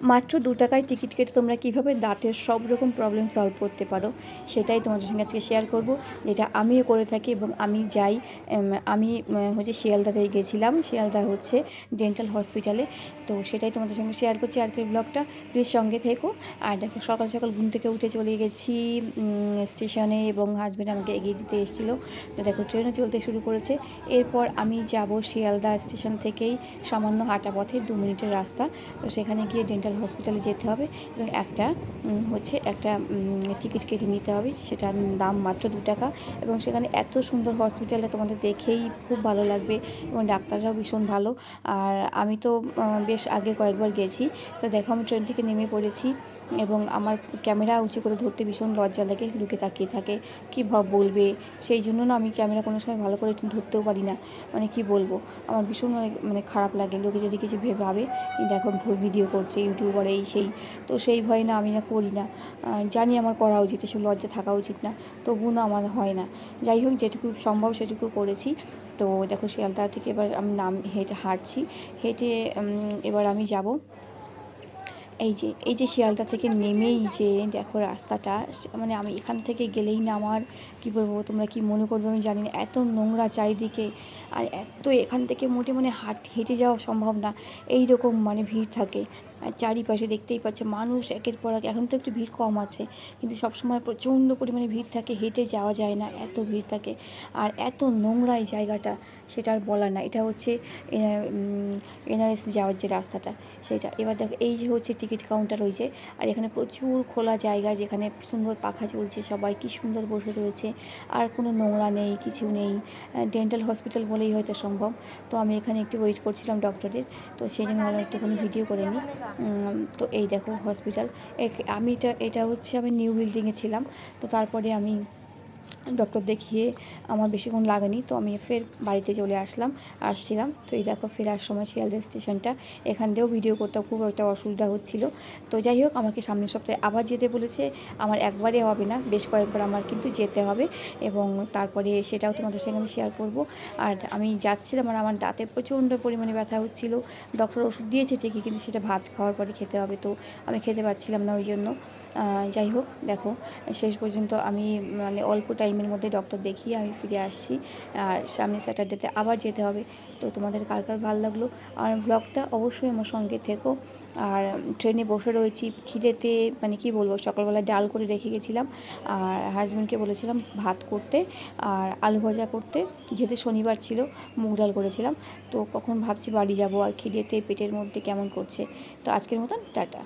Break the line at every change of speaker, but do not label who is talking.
মাত্র দু টাকায় টিকিট কেটে তোমরা কীভাবে দাঁতের সব রকম প্রবলেম সলভ করতে পারো, সেটাই তোমাদের সঙ্গে আজকে শেয়ার করব। যেটা আমিও করে থাকি এবং আমি যাই আমি হচ্ছে শিয়ালদাতে গেছিলাম। শিয়ালদা হচ্ছে ডেন্টাল হসপিটালে তো সেটাই তোমাদের সঙ্গে শেয়ার করছি আজকের ব্লগটা প্লিজ সঙ্গে থেকো। আর দেখো, সকাল সকাল ঘুম থেকে উঠে চলে গেছি স্টেশনে এবং হাজব্যান্ড আমাকে এগিয়ে দিতে এসেছিল। তো দেখো ট্রেনও চলতে শুরু করেছে। এরপর আমি যাব শিয়ালদা স্টেশন থেকেই সামান্য হাঁটা পথে দু মিনিটের রাস্তা। তো সেখানে গিয়ে ডেন্টাল হসপিটালে যেতে হবে এবং একটা হচ্ছে একটা টিকিট কেটে নিতে হবে। সেটার দাম মাত্র দু টাকা এবং সেখানে এত সুন্দর হসপিটালে তোমাদের দেখেই খুব ভালো লাগবে এবং ডাক্তাররাও ভীষণ ভালো। আর আমি তো বেশ আগে কয়েকবার গেছি। তো দেখো আমি ট্রেন থেকে নেমে পড়েছি এবং আমার ক্যামেরা উঁচু করে ধরতে ভীষণ লজ্জা লাগে, লোকে তাকিয়ে থাকে, কী ভাব বলবে? সেই জন্য না আমি ক্যামেরা কোনো সময় ভালো করে ধরতেও পারি না। মানে কি বলব? আমার ভীষণ মানে খারাপ লাগে। লোকে যদি কিছু ভেবে ভাবে দেখো ভিডিও করছে ইউটিউবার এই সেই। তো সেই ভয়ে না, আমি না করি না। জানি আমার করা উচিত, এসব লজ্জা থাকা উচিত না। তবু না, আমার হয় না। যাই হোক, যেটুকু সম্ভব সেটুকু করেছি। তো দেখো, শিয়ালদা থেকে এবার আমি নাম, হেঁটে হাঁটছি। হেঁটে এবার আমি যাব। এই যে এই যে শিয়ালদা থেকে নেমেই যে, দেখো রাস্তাটা মানে আমি এখান থেকে গেলেই না আমার, কী বলব, তোমরা কি মনে করবে আমি জানি না। এত নোংরা চারিদিকে, আর এত এখান থেকে মোটে মানে হাট, হেঁটে যাওয়া সম্ভব না। এই রকম মানে ভিড় থাকে। আর চারিপাশে দেখতেই পাচ্ছে মানুষ একের পর এক, এখন তো একটু ভিড় কম আছে, কিন্তু সবসময় প্রচণ্ড পরিমাণে ভিড় থাকে, হেঁটে যাওয়া যায় না, এত ভিড় থাকে। আর এত নোংরা এই জায়গাটা, সেটা আর বলার না, এটা হচ্ছে এনআরএস যাওয়ার যে রাস্তাটা, সেটা। এবার দেখো, এই যে হচ্ছে টিকিট কাউন্টার রয়েছে আর এখানে প্রচুর খোলা জায়গা, যেখানে সুন্দর পাখা চলছে, সবাই কি সুন্দর বসে রয়েছে, আর কোনো নোংরা নেই, কিছু নেই ডেন্টাল হসপিটাল বলেই হয়তো সম্ভব। তো আমি এখানে একটু ওয়েট করছিলাম ডক্টরের তো সেই জন্য ভাবলাম একটুখানি ভিডিও করে নিই। তো এই দেখো হসপিটাল আমি এটা এটা হচ্ছে আমি নিউ বিল্ডিংয়ে ছিলাম। তো তারপরে আমি ডক্টর দেখিয়ে আমার বেশিক্ষণ লাগেনি, তো আমি ফের বাড়িতে চলে আসলাম, আসছিলাম। তো এই দেখো ফেরার সময় শিয়ালদা স্টেশনটা, এখান দিয়েও ভিডিও করতে খুব একটা অসুবিধা হচ্ছিল। তো যাই হোক, আমাকে সামনের সপ্তাহে আবার যেতে বলেছে, আমার একবারে হবে না, বেশ কয়েকবার আমার কিন্তু যেতে হবে এবং তারপরে সেটাও তোমাদের সঙ্গে আমি শেয়ার করব। আর আমি যাচ্ছিলাম আর আমার দাঁতে প্রচণ্ড পরিমাণে ব্যথা হচ্ছিল ডক্টর ওষুধ দিয়েছে ঠিকই কিন্তু সেটা ভাত খাওয়ার পরে খেতে হবে, তো আমি খেতে পাচ্ছিলাম না ওই জন্য। যাই হোক, দেখো, শেষ পর্যন্ত আমি মানে অল্প টাইমের মধ্যে ডক্টর দেখিয়ে আমি ফিরে আসছি। আর সামনে স্যাটারডেতে আবার যেতে হবে। তো তোমাদের কার কার ভালো লাগল? আর ব্লগটা অবশ্যই আমার সঙ্গে থেকো। আর ট্রেনে বসে রয়েছি, খিদেতে মানে কি বলব সকালবেলা ডাল করে রেখে গেছিলাম। আর হাজব্যান্ডকে বলেছিলাম ভাত করতে আর আলু ভাজা করতে। যেতে শনিবার ছিল, মুগ ডাল করেছিলাম। তো কখন ভাবছি বাড়ি যাব আর খিদেতে, পেটের মধ্যে কেমন করছে। তো আজকের মতন, টাটা।